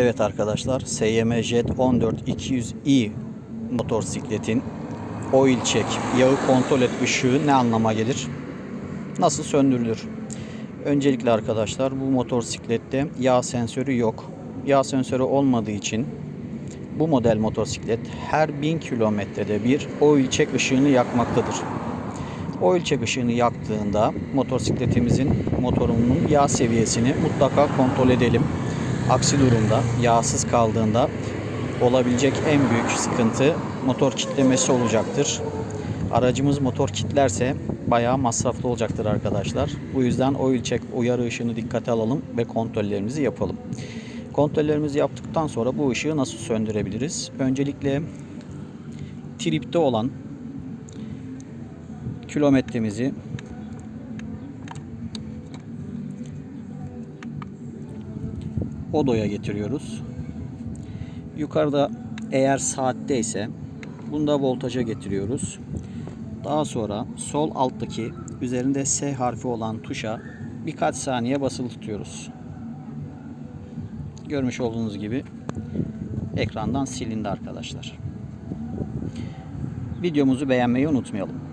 Evet arkadaşlar SYM Jet 14200i motosikletin oil check, yağı kontrol et ışığı ne anlama gelir? Nasıl söndürülür? Öncelikle arkadaşlar bu motosiklette yağ sensörü yok. Yağ sensörü olmadığı için bu model motosiklet her 1000 kilometrede bir oil check ışığını yakmaktadır. Oil check ışığını yaktığında motosikletimizin motorunun yağ seviyesini mutlaka kontrol edelim. Aksi durumda yağsız kaldığında olabilecek en büyük sıkıntı motor kitlemesi olacaktır. Aracımız motor kitlerse bayağı masraflı olacaktır arkadaşlar. Bu yüzden oil check uyarı ışığını dikkate alalım ve kontrollerimizi yapalım. Kontrollerimizi yaptıktan sonra bu ışığı nasıl söndürebiliriz? Öncelikle tripte olan kilometremizi odoya getiriyoruz. Yukarıda eğer saatte ise bunda voltaja getiriyoruz. Daha sonra sol alttaki üzerinde S harfi olan tuşa birkaç saniye basılı tutuyoruz. Görmüş olduğunuz gibi ekrandan silindi arkadaşlar. Videomuzu beğenmeyi unutmayalım.